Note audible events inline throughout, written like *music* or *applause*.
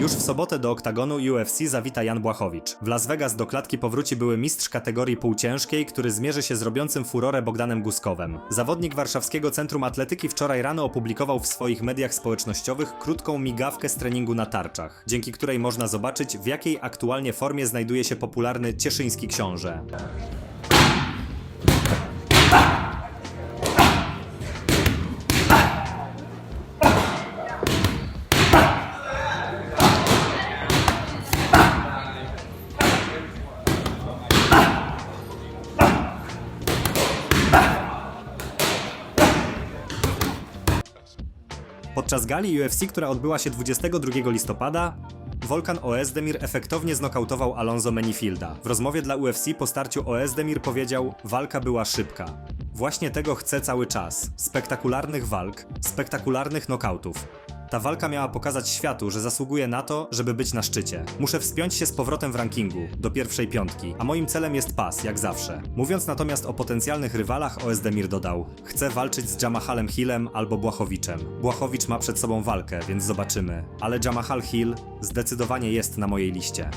Już w sobotę do oktagonu UFC zawita Jan Błachowicz. W Las Vegas do klatki powróci były mistrz kategorii półciężkiej, który zmierzy się z robiącym furorę Bogdanem Guskowem. Zawodnik Warszawskiego Centrum Atletyki wczoraj rano opublikował w swoich mediach społecznościowych krótką migawkę z treningu na tarczach, dzięki której można zobaczyć w jakiej aktualnie formie znajduje się popularny cieszyński książę. Podczas gali UFC, która odbyła się 22 listopada, Volkan Oezdemir efektownie znokautował Alonso Menifielda. W rozmowie dla UFC po starciu Oezdemir powiedział: Walka była szybka. Właśnie tego chcę cały czas. Spektakularnych walk, spektakularnych nokautów. Ta walka miała pokazać światu, że zasługuje na to, żeby być na szczycie. Muszę wspiąć się z powrotem w rankingu, do pierwszej piątki, a moim celem jest pas, jak zawsze. Mówiąc natomiast o potencjalnych rywalach, Oezdemir dodał: Chcę walczyć z Jamahalem Hillem albo Błachowiczem. Błachowicz ma przed sobą walkę, więc zobaczymy. Ale Jamahal Hill zdecydowanie jest na mojej liście.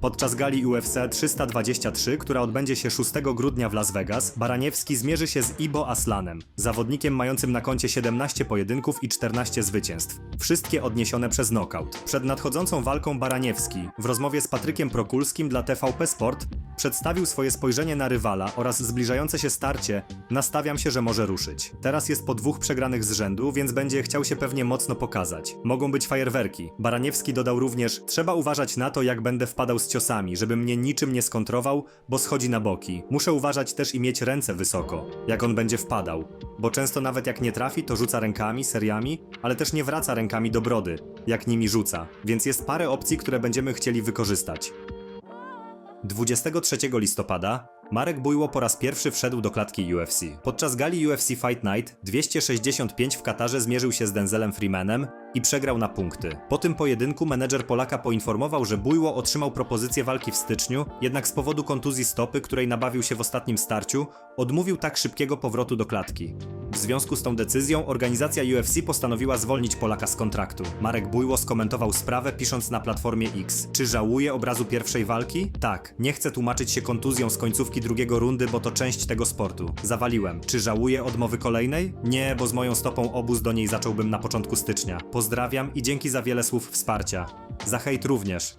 Podczas gali UFC 323, która odbędzie się 6 grudnia w Las Vegas, Baraniewski zmierzy się z Ibo Aslanem, zawodnikiem mającym na koncie 17 pojedynków i 14 zwycięstw. Wszystkie odniesione przez knockout. Przed nadchodzącą walką Baraniewski, w rozmowie z Patrykiem Prokulskim dla TVP Sport, przedstawił swoje spojrzenie na rywala oraz zbliżające się starcie, nastawiam się, że może ruszyć. Teraz jest po dwóch przegranych z rzędu, więc będzie chciał się pewnie mocno pokazać. Mogą być fajerwerki. Baraniewski dodał również, trzeba uważać na to, jak będę wpadał z ciosami, żeby mnie niczym nie skontrował, bo schodzi na boki. Muszę uważać też i mieć ręce wysoko, jak on będzie wpadał. Bo często nawet jak nie trafi, to rzuca rękami, seriami, ale też nie wraca rękami do brody, jak nimi rzuca. Więc jest parę opcji, które będziemy chcieli wykorzystać. 23 listopada Marek Bujło po raz pierwszy wszedł do klatki UFC. Podczas gali UFC Fight Night 265 w Katarze zmierzył się z Denzelem Freemanem i przegrał na punkty. Po tym pojedynku menedżer Polaka poinformował, że Bujło otrzymał propozycję walki w styczniu, jednak z powodu kontuzji stopy, której nabawił się w ostatnim starciu, odmówił tak szybkiego powrotu do klatki. W związku z tą decyzją organizacja UFC postanowiła zwolnić Polaka z kontraktu. Marek Bujło skomentował sprawę pisząc na platformie X. Czy żałuje obrazu pierwszej walki? Tak. Nie chcę tłumaczyć się kontuzją z końcówki drugiego rundy, bo to część tego sportu. Zawaliłem. Czy żałuję odmowy kolejnej? Nie, bo z moją stopą obóz do niej zacząłbym na początku stycznia. Pozdrawiam i dzięki za wiele słów wsparcia. Za hejt również.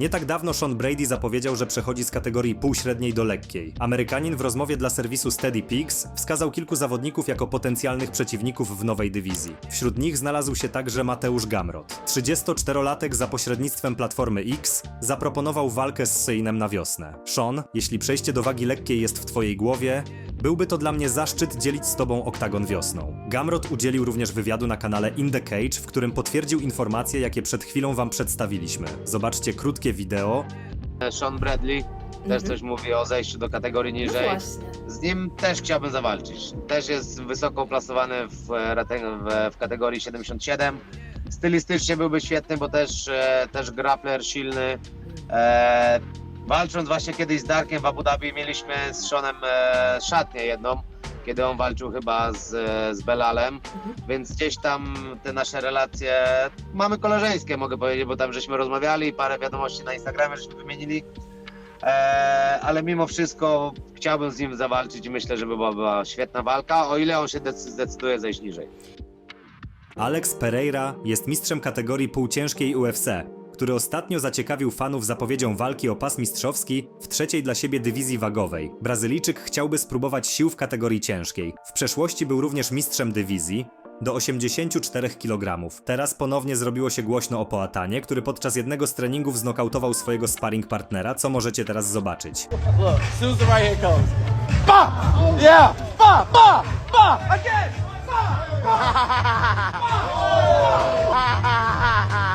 Nie tak dawno Sean Brady zapowiedział, że przechodzi z kategorii półśredniej do lekkiej. Amerykanin w rozmowie dla serwisu Steady Peaks wskazał kilku zawodników jako potencjalnych przeciwników w nowej dywizji. Wśród nich znalazł się także Mateusz Gamrot. 34-latek za pośrednictwem Platformy X zaproponował walkę z Seinem na wiosnę. Sean, jeśli przejście do wagi lekkiej jest w twojej głowie, Byłby to dla mnie zaszczyt dzielić z tobą oktagon wiosną. Gamrot udzielił również wywiadu na kanale In The Cage, w którym potwierdził informacje, jakie przed chwilą wam przedstawiliśmy. Zobaczcie krótkie wideo, Sean Bradley też coś mówi o zejściu do kategorii No niżej. właśnie. Z nim też chciałbym zawalczyć. Też jest wysoko plasowany w, rating- w, w kategorii 77. Stylistycznie byłby świetny, bo też, e, też grappler silny. E, walcząc właśnie kiedyś z Darkiem w Abu Dhabi mieliśmy z Seanem e, szatnię jedną, kiedy on walczył chyba z, z Belalem, Mhm. więc gdzieś tam te nasze relacje mamy koleżeńskie mogę powiedzieć, bo tam żeśmy rozmawiali, parę wiadomości na Instagramie żeśmy wymienili. Eee, ale mimo wszystko chciałbym z nim zawalczyć i myślę, że by była, była świetna walka, o ile on się dec- zdecyduje zejść niżej. Alex Pereira jest mistrzem kategorii półciężkiej UFC, który ostatnio zaciekawił fanów zapowiedzią walki o pas mistrzowski w trzeciej dla siebie dywizji wagowej. Brazylijczyk chciałby spróbować sił w kategorii ciężkiej. W przeszłości był również mistrzem dywizji do 84 kg. Teraz ponownie zrobiło się głośno o Poatanie, który podczas jednego z treningów znokautował swojego sparring partnera, co możecie teraz zobaczyć. Look, right comes. Ba! Yeah! Ba! Ba! Ba! Again! *laughs*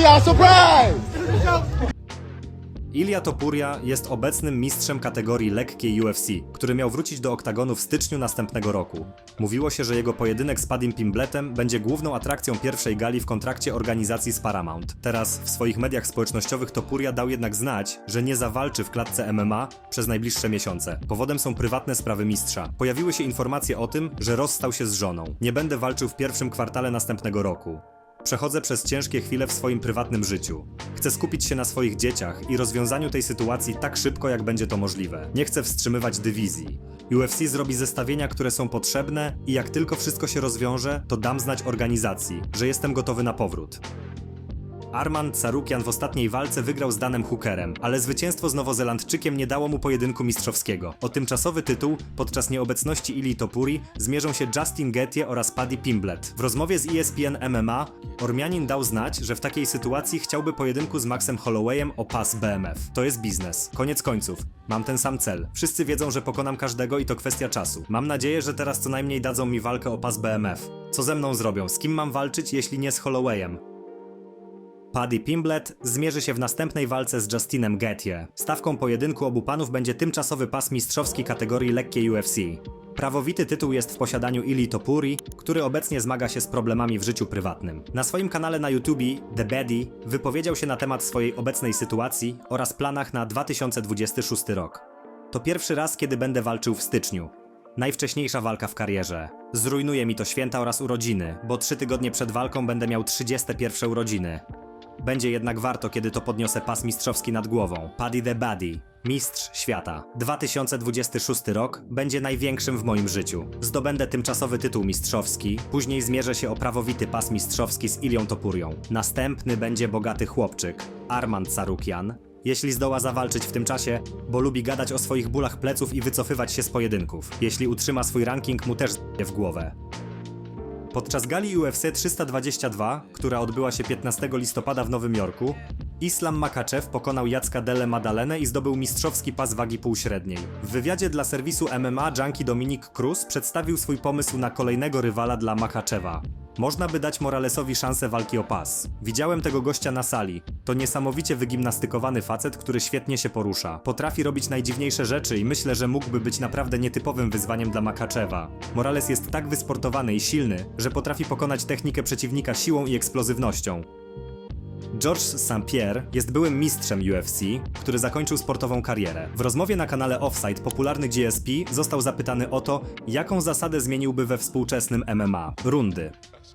y'all? Ilia Topuria jest obecnym mistrzem kategorii lekkiej UFC, który miał wrócić do oktagonu w styczniu następnego roku. Mówiło się, że jego pojedynek z Padim Pimbletem będzie główną atrakcją pierwszej gali w kontrakcie organizacji z Paramount. Teraz w swoich mediach społecznościowych Topuria dał jednak znać, że nie zawalczy w klatce MMA przez najbliższe miesiące. Powodem są prywatne sprawy mistrza. Pojawiły się informacje o tym, że rozstał się z żoną. Nie będę walczył w pierwszym kwartale następnego roku. Przechodzę przez ciężkie chwile w swoim prywatnym życiu. Chcę skupić się na swoich dzieciach i rozwiązaniu tej sytuacji tak szybko, jak będzie to możliwe. Nie chcę wstrzymywać dywizji. UFC zrobi zestawienia, które są potrzebne i jak tylko wszystko się rozwiąże, to dam znać organizacji, że jestem gotowy na powrót. Arman Carukian w ostatniej walce wygrał z Danem Hookerem, ale zwycięstwo z Nowozelandczykiem nie dało mu pojedynku mistrzowskiego. O tymczasowy tytuł podczas nieobecności Ili Topuri zmierzą się Justin Gettie oraz Paddy Pimblet. W rozmowie z ESPN MMA Ormianin dał znać, że w takiej sytuacji chciałby pojedynku z Maxem Hollowayem o pas BMF. To jest biznes. Koniec końców. Mam ten sam cel. Wszyscy wiedzą, że pokonam każdego i to kwestia czasu. Mam nadzieję, że teraz co najmniej dadzą mi walkę o pas BMF. Co ze mną zrobią? Z kim mam walczyć, jeśli nie z Hollowayem? Paddy Pimblet zmierzy się w następnej walce z Justinem Gettie. Stawką pojedynku obu panów będzie tymczasowy pas mistrzowski kategorii lekkiej UFC. Prawowity tytuł jest w posiadaniu Ili Topuri, który obecnie zmaga się z problemami w życiu prywatnym. Na swoim kanale na YouTube The Baddy wypowiedział się na temat swojej obecnej sytuacji oraz planach na 2026 rok. To pierwszy raz, kiedy będę walczył w styczniu. Najwcześniejsza walka w karierze. Zrujnuje mi to święta oraz urodziny, bo trzy tygodnie przed walką będę miał 31 urodziny. Będzie jednak warto, kiedy to podniosę pas mistrzowski nad głową. Paddy the Buddy, mistrz świata. 2026 rok będzie największym w moim życiu. Zdobędę tymczasowy tytuł mistrzowski, później zmierzę się o prawowity pas mistrzowski z Ilią Topurią. Następny będzie bogaty chłopczyk, Armand Sarukian. Jeśli zdoła zawalczyć w tym czasie, bo lubi gadać o swoich bólach pleców i wycofywać się z pojedynków. Jeśli utrzyma swój ranking, mu też w głowę. Podczas gali UFC 322, która odbyła się 15 listopada w Nowym Jorku, Islam Makachev pokonał Jacka Dele Madalenę i zdobył mistrzowski pas wagi półśredniej. W wywiadzie dla serwisu MMA Junkie Dominik Cruz przedstawił swój pomysł na kolejnego rywala dla Makachewa. Można by dać Moralesowi szansę walki o pas. Widziałem tego gościa na sali. To niesamowicie wygimnastykowany facet, który świetnie się porusza. Potrafi robić najdziwniejsze rzeczy i myślę, że mógłby być naprawdę nietypowym wyzwaniem dla Makachewa. Morales jest tak wysportowany i silny, że potrafi pokonać technikę przeciwnika siłą i eksplozywnością. George St. Pierre jest byłym mistrzem UFC, który zakończył sportową karierę. W rozmowie na kanale Offside popularny GSP został zapytany o to, jaką zasadę zmieniłby we współczesnym MMA. Rundy.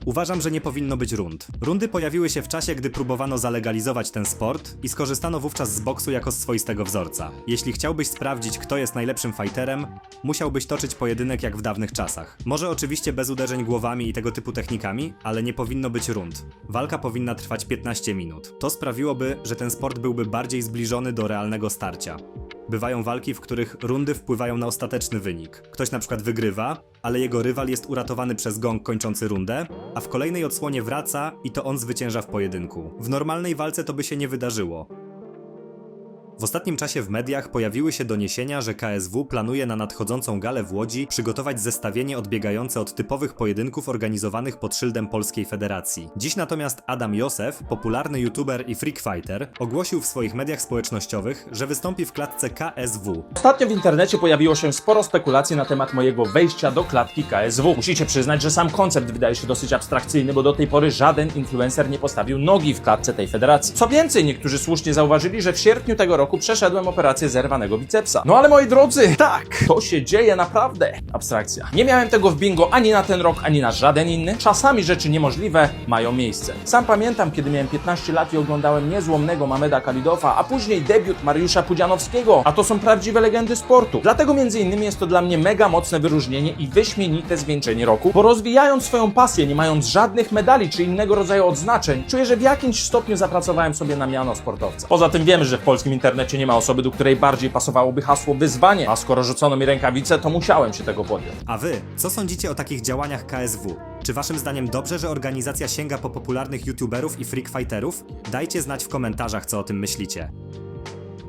Uważam, że nie powinno być rund. Rundy pojawiły się w czasie, gdy próbowano zalegalizować ten sport i skorzystano wówczas z boksu jako swoistego wzorca. Jeśli chciałbyś sprawdzić, kto jest najlepszym fighterem, musiałbyś toczyć pojedynek jak w dawnych czasach. Może oczywiście bez uderzeń głowami i tego typu technikami, ale nie powinno być rund. Walka powinna trwać 15 minut. To sprawiłoby, że ten sport byłby bardziej zbliżony do realnego starcia. Bywają walki, w których rundy wpływają na ostateczny wynik. Ktoś na przykład wygrywa, ale jego rywal jest uratowany przez gong kończący rundę, a w kolejnej odsłonie wraca i to on zwycięża w pojedynku. W normalnej walce to by się nie wydarzyło. W ostatnim czasie w mediach pojawiły się doniesienia, że KSW planuje na nadchodzącą galę w Łodzi przygotować zestawienie odbiegające od typowych pojedynków organizowanych pod szyldem Polskiej Federacji. Dziś natomiast Adam Józef, popularny youtuber i freak fighter, ogłosił w swoich mediach społecznościowych, że wystąpi w klatce KSW. Ostatnio w internecie pojawiło się sporo spekulacji na temat mojego wejścia do klatki KSW. Musicie przyznać, że sam koncept wydaje się dosyć abstrakcyjny, bo do tej pory żaden influencer nie postawił nogi w klatce tej federacji. Co więcej, niektórzy słusznie zauważyli, że w sierpniu tego roku przeszedłem operację zerwanego bicepsa. No ale moi drodzy, tak, to się dzieje naprawdę. Abstrakcja. Nie miałem tego w bingo ani na ten rok, ani na żaden inny. Czasami rzeczy niemożliwe mają miejsce. Sam pamiętam, kiedy miałem 15 lat i oglądałem niezłomnego Mameda Kalidowa, a później debiut Mariusza Pudzianowskiego, a to są prawdziwe legendy sportu. Dlatego między innymi jest to dla mnie mega mocne wyróżnienie i wyśmienite zwieńczenie roku, bo rozwijając swoją pasję, nie mając żadnych medali czy innego rodzaju odznaczeń, czuję, że w jakimś stopniu zapracowałem sobie na miano sportowca. Poza tym wiemy, że w polskim internecie nie ma osoby, do której bardziej pasowałoby hasło wyzwanie, a skoro rzucono mi rękawice, to musiałem się tego podjąć. A wy, co sądzicie o takich działaniach KSW? Czy waszym zdaniem dobrze, że organizacja sięga po popularnych youtuberów i freak fighterów? Dajcie znać w komentarzach, co o tym myślicie.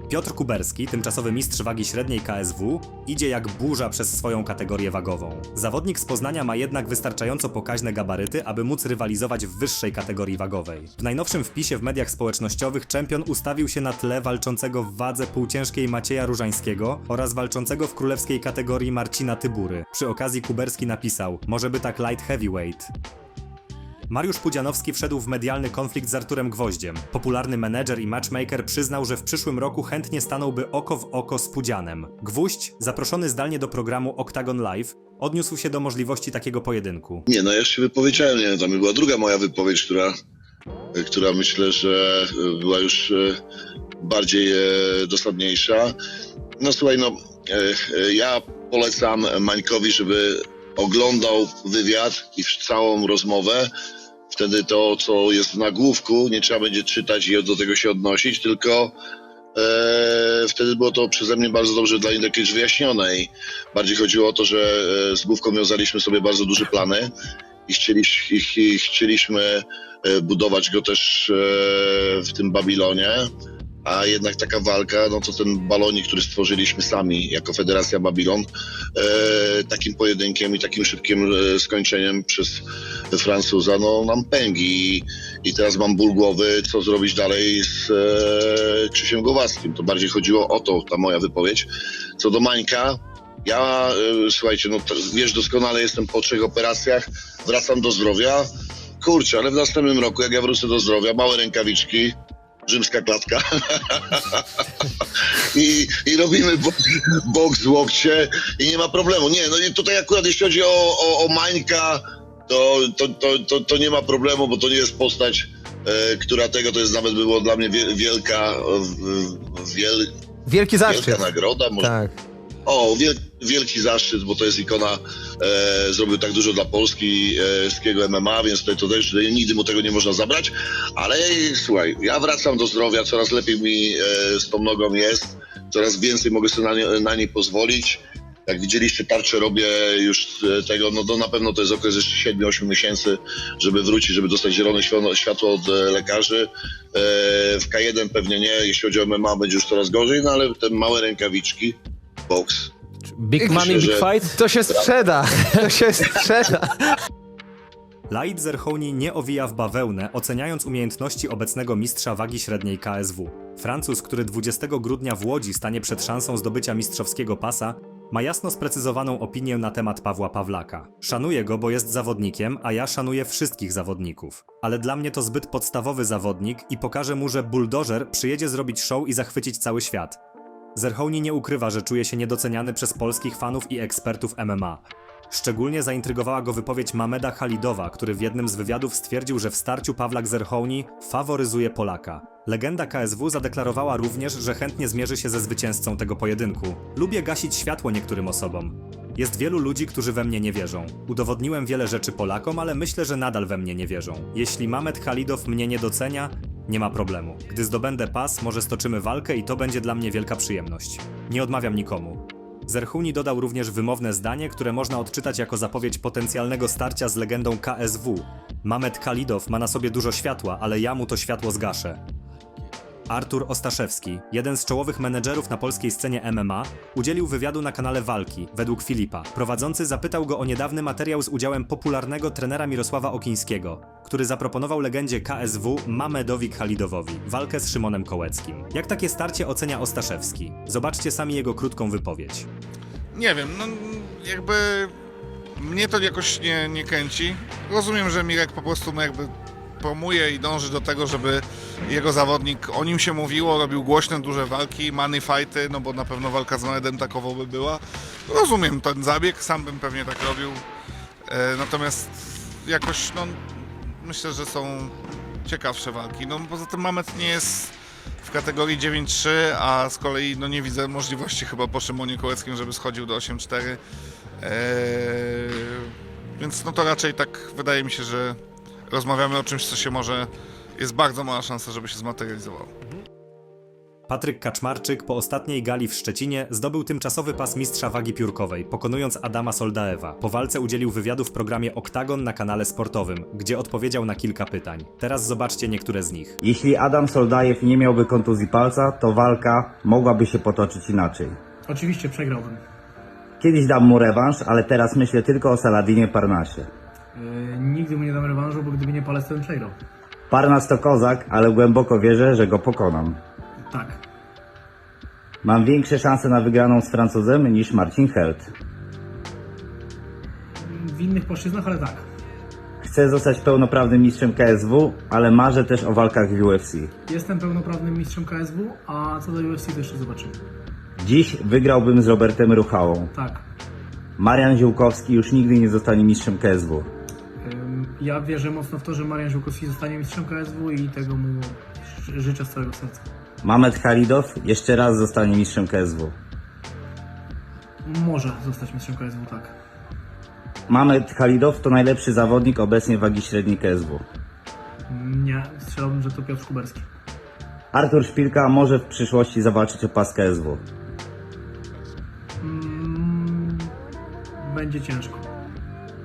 Piotr Kuberski, tymczasowy mistrz wagi średniej KSW, idzie jak burza przez swoją kategorię wagową. Zawodnik z Poznania ma jednak wystarczająco pokaźne gabaryty, aby móc rywalizować w wyższej kategorii wagowej. W najnowszym wpisie w mediach społecznościowych czempion ustawił się na tle walczącego w wadze półciężkiej Macieja Różańskiego oraz walczącego w królewskiej kategorii Marcina Tybury. Przy okazji Kuberski napisał: Może by tak light heavyweight. Mariusz Pudzianowski wszedł w medialny konflikt z Arturem Gwoździem. Popularny menedżer i matchmaker przyznał, że w przyszłym roku chętnie stanąłby oko w oko z Pudzianem. Gwóźdź, zaproszony zdalnie do programu Octagon Live, odniósł się do możliwości takiego pojedynku. Nie, no ja się wypowiedziałem, nie, tam była druga moja wypowiedź, która, która myślę, że była już e, bardziej e, dosadniejsza. No słuchaj, no e, e, ja polecam Mańkowi, żeby oglądał wywiad i całą rozmowę. Wtedy to, co jest w nagłówku, nie trzeba będzie czytać i do tego się odnosić, tylko e, wtedy było to przeze mnie bardzo dobrze dla Indekicz wyjaśnione i bardziej chodziło o to, że e, z Główką wiązaliśmy sobie bardzo duże plany i, i, i chcieliśmy e, budować go też e, w tym Babilonie, a jednak taka walka, no to ten balonik, który stworzyliśmy sami jako Federacja Babilon, e, takim pojedynkiem i takim szybkim e, skończeniem przez Francuza, no nam pęgi I, i teraz mam ból głowy, co zrobić dalej z e, Krzysiem Głowackim. To bardziej chodziło o to, ta moja wypowiedź. Co do Mańka, ja, e, słuchajcie, no wiesz doskonale, jestem po trzech operacjach, wracam do zdrowia. Kurczę, ale w następnym roku, jak ja wrócę do zdrowia, małe rękawiczki, rzymska klatka *laughs* i, i robimy bo, boks w łokcie i nie ma problemu. Nie, no i tutaj akurat jeśli chodzi o, o, o Mańka, to, to, to, to, to nie ma problemu, bo to nie jest postać, e, która tego, to jest nawet było dla mnie wie- wielka, wiel, Wielki zaszczyt. wielka nagroda, może Tak. o, wiel, wielki zaszczyt, bo to jest ikona, e, zrobił tak dużo dla Polski, e, MMA, więc tutaj to też nigdy mu tego nie można zabrać. Ale słuchaj, ja wracam do zdrowia, coraz lepiej mi e, z tą nogą jest, coraz więcej mogę sobie na, nie, na niej pozwolić. Jak widzieliście, tarczę robię już e, tego, no to na pewno to jest okres jeszcze 7-8 miesięcy, żeby wrócić, żeby dostać zielone światło, światło od e, lekarzy. E, w K1 pewnie nie, jeśli chodzi o MMA będzie już coraz gorzej, no ale te małe rękawiczki, boks, Big money, big fight? To się sprzeda. To się *laughs* sprzeda. Laid Zerhouni nie owija w bawełnę, oceniając umiejętności obecnego mistrza wagi średniej KSW. Francuz, który 20 grudnia w Łodzi stanie przed szansą zdobycia mistrzowskiego pasa, ma jasno sprecyzowaną opinię na temat Pawła Pawlaka. Szanuję go, bo jest zawodnikiem, a ja szanuję wszystkich zawodników. Ale dla mnie to zbyt podstawowy zawodnik i pokażę mu, że buldożer przyjedzie zrobić show i zachwycić cały świat. Zerhouni nie ukrywa, że czuje się niedoceniany przez polskich fanów i ekspertów MMA. Szczególnie zaintrygowała go wypowiedź Mameda Halidowa, który w jednym z wywiadów stwierdził, że w starciu Pawlak Zerhouni faworyzuje Polaka. Legenda KSW zadeklarowała również, że chętnie zmierzy się ze zwycięzcą tego pojedynku. Lubię gasić światło niektórym osobom. Jest wielu ludzi, którzy we mnie nie wierzą. Udowodniłem wiele rzeczy Polakom, ale myślę, że nadal we mnie nie wierzą. Jeśli Mamed Halidow mnie nie docenia, nie ma problemu. Gdy zdobędę pas, może stoczymy walkę i to będzie dla mnie wielka przyjemność. Nie odmawiam nikomu. Zerhuni dodał również wymowne zdanie, które można odczytać jako zapowiedź potencjalnego starcia z legendą KSW. Mamet Khalidow ma na sobie dużo światła, ale ja mu to światło zgaszę. Artur Ostaszewski, jeden z czołowych menedżerów na polskiej scenie MMA, udzielił wywiadu na kanale Walki, według Filipa. Prowadzący zapytał go o niedawny materiał z udziałem popularnego trenera Mirosława Okińskiego, który zaproponował legendzie KSW Mamedowi Khalidowowi walkę z Szymonem Kołeckim. Jak takie starcie ocenia Ostaszewski? Zobaczcie sami jego krótką wypowiedź. Nie wiem, no jakby mnie to jakoś nie, nie kręci. Rozumiem, że Mirek po prostu jakby promuje i dąży do tego, żeby jego zawodnik, o nim się mówiło, robił głośne, duże walki, money fighty, no bo na pewno walka z Manedem takową by była. Rozumiem ten zabieg, sam bym pewnie tak robił. E, natomiast jakoś, no myślę, że są ciekawsze walki. No poza tym Mamet nie jest w kategorii 9-3, a z kolei no, nie widzę możliwości chyba po Szymonie Kołeckim, żeby schodził do 8-4. Eee, więc no to raczej tak wydaje mi się, że rozmawiamy o czymś, co się może, jest bardzo mała szansa, żeby się zmaterializowało. Patryk Kaczmarczyk po ostatniej gali w Szczecinie zdobył tymczasowy pas mistrza wagi piórkowej, pokonując Adama Soldaewa. Po walce udzielił wywiadu w programie Oktagon na kanale sportowym, gdzie odpowiedział na kilka pytań. Teraz zobaczcie niektóre z nich. Jeśli Adam Soldajew nie miałby kontuzji palca, to walka mogłaby się potoczyć inaczej. Oczywiście przegrałbym. Kiedyś dam mu rewanż, ale teraz myślę tylko o Saladinie Parnasie. Yy, nigdy mu nie dam rewanżu, bo gdyby nie bym przegrał. Parnas to kozak, ale głęboko wierzę, że go pokonam. Tak. Mam większe szanse na wygraną z Francuzem niż Marcin Held. W innych płaszczyznach, ale tak. Chcę zostać pełnoprawnym mistrzem KSW, ale marzę też o walkach w UFC. Jestem pełnoprawnym mistrzem KSW, a co do UFC to jeszcze zobaczymy. Dziś wygrałbym z Robertem Ruchałą. Tak. Marian Ziółkowski już nigdy nie zostanie mistrzem KSW. Ja wierzę mocno w to, że Marian Żółkowski zostanie mistrzem KSW i tego mu ży- życzę z całego serca. Mamet Halidow jeszcze raz zostanie mistrzem KSW. Może zostać mistrzem KSW, tak. Mamet Halidow to najlepszy zawodnik obecnie wagi średniej KSW. Nie, strzelałbym, że to Piotr Kuberski. Artur Szpilka może w przyszłości zawalczyć o pas KSW. Mm, będzie ciężko.